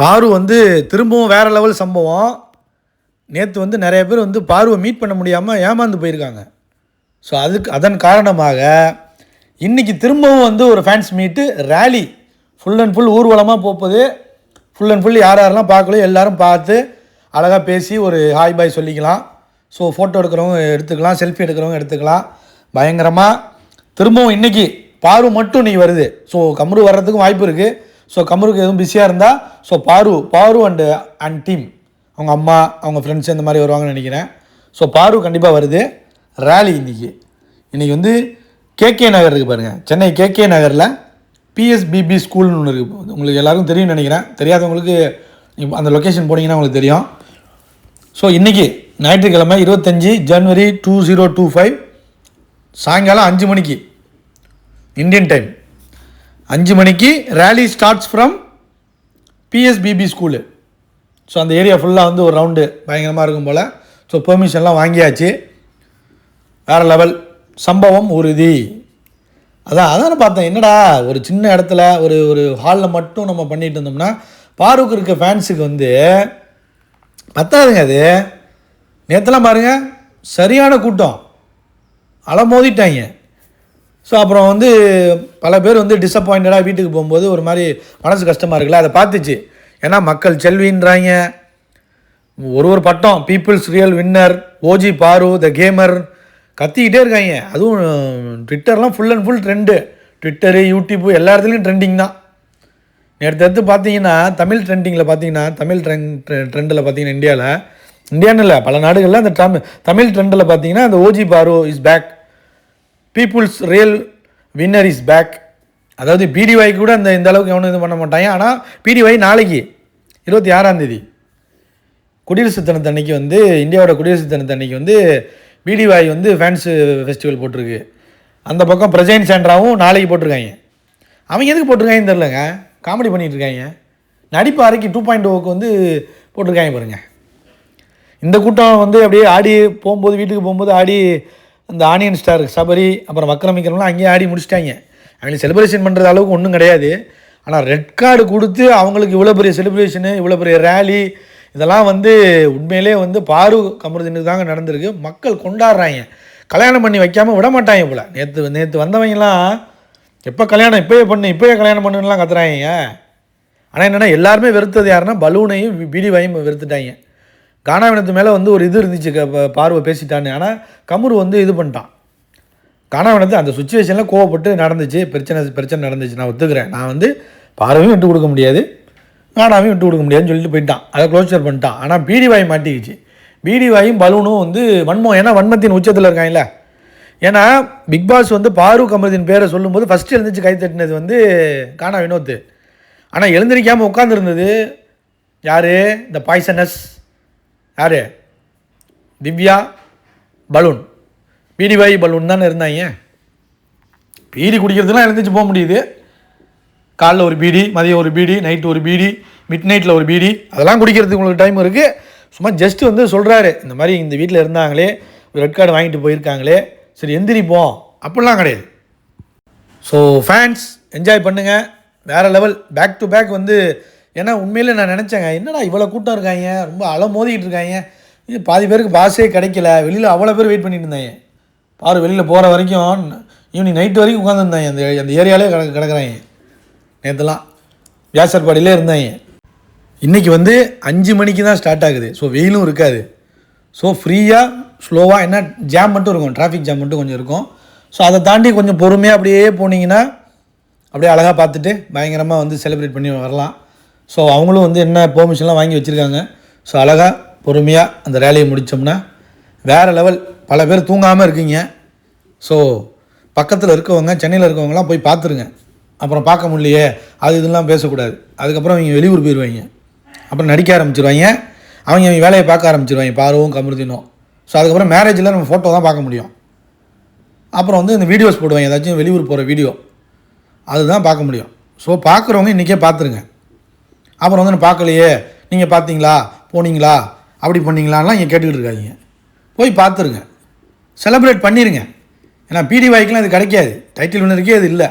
பாரு வந்து திரும்பவும் வேறு லெவல் சம்பவம். நேற்று வந்து நிறைய பேர் வந்து பார்வை மீட் பண்ண முடியாமல் ஏமாந்து போயிருக்காங்க. ஸோ அதுக்கு அதன் காரணமாக இன்றைக்கி திரும்பவும் வந்து ஒரு ஃபேன்ஸ் மீட்டு ரேலி ஃபுல் அண்ட் ஃபுல் ஊர்வலமாக போகுது ஃபுல் அண்ட் ஃபுல் யார் யாரெல்லாம் பார்க்கலையோ எல்லோரும் பார்த்து அழகாக பேசி ஒரு ஹாய் பாய் சொல்லிக்கலாம். ஸோ ஃபோட்டோ எடுக்கிறவங்க எடுத்துக்கலாம் செல்ஃபி எடுக்கிறவங்க எடுத்துக்கலாம். பயங்கரமாக திரும்பவும் இன்றைக்கி பாரு மட்டும் இன்றைக்கி வருது. ஸோ கம்ரு வர்றதுக்கும் வாய்ப்பு இருக்குது ஸோ கமருக்கு எதுவும் பிஸியாக இருந்தால் ஸோ பாரு பாரு அண்டு அண்ட் டீம் அவங்க அம்மா அவங்க ஃப்ரெண்ட்ஸ் இந்த மாதிரி வருவாங்கன்னு நினைக்கிறேன். ஸோ பாரு கண்டிப்பாக வருது. ரேலி இன்றைக்கி இன்றைக்கி வந்து கேகே நகர் இருக்குது பாருங்கள் சென்னை கேகே நகரில் பிஎஸ்பிபி ஸ்கூல்னு ஒன்று இருக்குது உங்களுக்கு எல்லாருக்கும் தெரியும்னு நினைக்கிறேன். தெரியாதவங்களுக்கு அந்த லொக்கேஷன் போனீங்கன்னா உங்களுக்கு தெரியும். ஸோ இன்றைக்கி ஞாயிற்றுக்கிழமை இருபத்தஞ்சி ஜனவரி டூ ஜீரோ டூ ஃபைவ் சாயங்காலம் அஞ்சு மணிக்கு இந்தியன் டைம் அஞ்சு மணிக்கு rally starts from PSBB school so அந்த ஏரியா ஃபுல்லாக வந்து ஒரு ரவுண்டு பயங்கரமாக இருக்கும் போல். ஸோ பெர்மிஷன்லாம் வாங்கியாச்சு. வேறு லெவல் சம்பவம் உறுதி. அதான் அதான் பார்த்தேன். என்னடா ஒரு சின்ன இடத்துல ஒரு ஒரு ஹாலில் மட்டும் நம்ம பண்ணிட்டு இருந்தோம்னா பாருக்கு இருக்க ஃபேன்ஸுக்கு வந்து பத்தாதுங்க அது. நேற்றுலாம் பாருங்கள் சரியான கூட்டம். அலமோதிட்டாங்க. ஸோ அப்புறம் வந்து பல பேர் வந்து டிசப்பாயிண்டடாக வீட்டுக்கு போகும்போது ஒரு மாதிரி மனசு கஷ்டமாக இருக்குல்ல அதை பார்த்துச்சு. ஏன்னா மக்கள் செல்வின்றாங்க. ஒரு ஒரு பட்டம் பீப்புள்ஸ் ரியல் வின்னர் ஓஜி பாரு த கேமர் கத்திக்கிட்டே இருக்காங்க. அதுவும் ட்விட்டர்லாம் full and full trend Twitter YouTube எல்லா இடத்துலையும் ட்ரெண்டிங் தான். நேற்று எடுத்து பார்த்தீங்கன்னா தமிழ் ட்ரெண்டிங்கில் பார்த்தீங்கன்னா தமிழ் ட்ரெண்ட் ட்ரெண்டில் பார்த்தீங்கன்னா இந்தியாவில் இந்தியான்னு இல்லை பல நாடுகளில் அந்த தமிழ் தமிழ் ட்ரெண்டில் பார்த்தீங்கன்னா அந்த OG Paaru is back people's real winner is back அதாவது பிடிஒய் கூட அந்த இந்த அளவுக்கு எவனும் இது பண்ண மாட்டாங்க. ஆனால் பிடிஒய் நாளைக்கு இருபத்தி ஆறாம் தேதி குடியரசு தினத்தன்னைக்கு வந்து இந்தியாவோட குடியரசு தினத்தன்னைக்கு வந்து பிடிஒய் வந்து ஃபேன்ஸு ஃபெஸ்டிவல் போட்டிருக்கு. அந்த பக்கம் பிரஜைன் சேண்ட்ராவும் நாளைக்கு போட்டிருக்காங்க. அவங்க எதுக்கு போட்டிருக்காங்கன்னு தெரிலங்க காமெடி பண்ணிட்டு இருக்காங்க. நடிப்பு அறைக்கு டூ பாயிண்ட் ஓக்கு வந்து போட்டிருக்காங்க பாருங்கள் இந்த கூட்டம் வந்து அப்படியே ஆடி போகும்போது வீட்டுக்கு போகும்போது ஆடி அந்த ஆனியன் ஸ்டார் சபரி அப்புறம் வக்ரமிக்கிறவங்களாம் அங்கேயே ஆடி முடிச்சிட்டாங்க. அவங்களுக்கு செலிப்ரேஷன் பண்ணுறது அளவுக்கு ஒன்றும் கிடையாது. ஆனால் ரெட் கார்டு கொடுத்து அவங்களுக்கு இவ்வளோ பெரிய செலிப்ரேஷனு இவ்வளோ பெரிய ரேலி இதெல்லாம் வந்து உண்மையிலே வந்து பாரு கமருதினுக்கு தாங்க நடந்திருக்கு. மக்கள் கொண்டாடுறாங்க. கல்யாணம் பண்ணி வைக்காமல் விட மாட்டாங்க போல். நேற்று நேற்று வந்தவங்கலாம் எப்போ கல்யாணம் இப்போயே பண்ணு இப்போயே கல்யாணம் பண்ணுன்னுலாம் கத்துறாங்க. ஆனால் என்னென்னா எல்லாருமே வெறுத்தது யாருன்னா பலூனையும் பிடிவாயும் வெறுத்துட்டாங்க. கானாவினத்து மேலே வந்து ஒரு இது இருந்துச்சு பார்வை பேசிட்டான்னு. ஆனால் கமுரு வந்து இது பண்ணிட்டான். கானாவினத்து அந்த சுச்சுவேஷனில் கோவப்பட்டு நடந்துச்சு. பிரச்சனை பிரச்சனை நடந்துச்சு. நான் ஒத்துக்கிறேன். நான் வந்து பார்வையும் விட்டு கொடுக்க முடியாது. கானாவையும் விட்டு கொடுக்க முடியாதுன்னு சொல்லிட்டு போயிட்டான். அதை க்ளோஸர் பண்ணிட்டான். ஆனால் பீடிவாய் மாட்டிக்கிச்சு. பீடிவாயும் பலூனும் வந்து வன்மம். ஏன்னா வன்மத்தின் உச்சத்தில் இருக்காங்கல்ல. ஏன்னா பிக் பாஸ் வந்து பாரு கமருதின் பேரை சொல்லும்போது ஃபஸ்ட்டு எழுந்துச்சு கை தட்டினது வந்து கானா வினோத் ஆனால் எழுந்திரிக்காமல் உட்காந்துருந்தது யார்? இந்த பாய்சனஸ் யார்? திவ்யா பலூன். பீடிவாய் பலூன் தானே இருந்தாங்க. பீடி குடிக்கிறதுலாம் எழுந்துச்சு போக முடியுது. காலைல ஒரு பீடி மதியம் ஒரு பீடி நைட்டு ஒரு பீடி மிட் நைட்டில் ஒரு பீடி. அதெல்லாம் குடிக்கிறதுக்கு உங்களுக்கு டைம் இருக்குது சும்மா ஜஸ்ட் வந்து சொல்கிறாரு இந்த மாதிரி இந்த வீட்டில் இருந்தாங்களே ஒரு ரெட் கார்டு வாங்கிட்டு போயிருக்காங்களே. சரி எந்திரிப்போம். அப்படிலாம் கிடையாது. ஸோ ஃபேன்ஸ் என்ஜாய் பண்ணுங்கள் வேறு லெவல் பேக் டு பேக் வந்து ஏன்னா உண்மையிலே நான் நினச்சேங்க என்னடா இவ்வளோ கூட்டம் இருக்காங்க ரொம்ப அலை மோதிக்கிட்டு இருக்காங்க இது பாதி பேருக்கு பாஸே கிடைக்கல. வெளியில் அவ்வளோ பேர் வெயிட் பண்ணிட்டு இருந்தாங்க பாரு வெளியில் போகிற வரைக்கும் ஈவினிங் நைட்டு வரைக்கும் உட்காந்துருந்தாங்க அந்த அந்த ஏரியாலே கிடக்கு கிடக்குறாங்க நேற்றுலாம் வியாசர்பாடியிலே இருந்தாங்க இன்றைக்கி வந்து அஞ்சு மணிக்கு தான் ஸ்டார்ட் ஆகுது. ஸோ வெயிலும் இருக்காது. ஸோ ஃப்ரீயாக ஸ்லோவாக என்ன ஜாம் மட்டும் இருக்கும். டிராஃபிக் ஜாம் மட்டும் கொஞ்சம் இருக்கும். ஸோ அதை தாண்டி கொஞ்சம் பொறுமையாக அப்படியே போனீங்கன்னா அப்படியே அழகாக பார்த்துட்டு பயங்கரமாக வந்து செலிப்ரேட் பண்ணி வரலாம். ஸோ அவங்களும் வந்து என்ன பெர்மிஷன்லாம் வாங்கி வச்சுருக்காங்க. ஸோ அழகாக பொறுமையாக அந்த ரேலியை முடித்தோம்னா வேறு லெவல் பல பேர் தூங்காமல் இருக்கீங்க. ஸோ பக்கத்தில் இருக்கவங்க சென்னையில் இருக்கவங்கலாம் போய் பார்த்துருங்க. அப்புறம் பார்க்க முடியலையே அது இதெல்லாம் பேசக்கூடாது. அதுக்கப்புறம் அவங்க வெளியூர் போயிடுவாங்க அப்புறம் நடிக்க ஆரம்பிச்சிருவாங்க. அவங்க அவங்க வேலையை பார்க்க ஆரம்பிச்சிருவாங்க. பார்வம் கமருதினும். ஸோ அதுக்கப்புறம் மேரேஜில் நம்ம ஃபோட்டோ தான் பார்க்க முடியும். அப்புறம் வந்து இந்த வீடியோஸ் போடுவாங்க. ஏதாச்சும் வெளியூர் போகிற வீடியோ அதுதான் பார்க்க முடியும். ஸோ பார்க்குறவங்க இன்றைக்கே பார்த்துருங்க. அப்புறம் வந்து நான் பார்க்கலையே. நீங்கள் பார்த்தீங்களா? போனீங்களா? அப்படி பண்ணீங்களான்லாம் இங்கே கேட்டுக்கிட்டு இருக்காதீங்க. போய் பார்த்துருங்க. செலப்ரேட் பண்ணிடுங்க ஏன்னா பிடி வாய்க்கெலாம் இது கிடைக்காது. டைட்டில் ஒன்று இருக்கே அது இல்லை.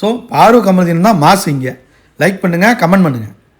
ஸோ பாரு கமருதீன் தான் மாசு இங்கே. லைக் பண்ணுங்கள் கமெண்ட் பண்ணுங்கள்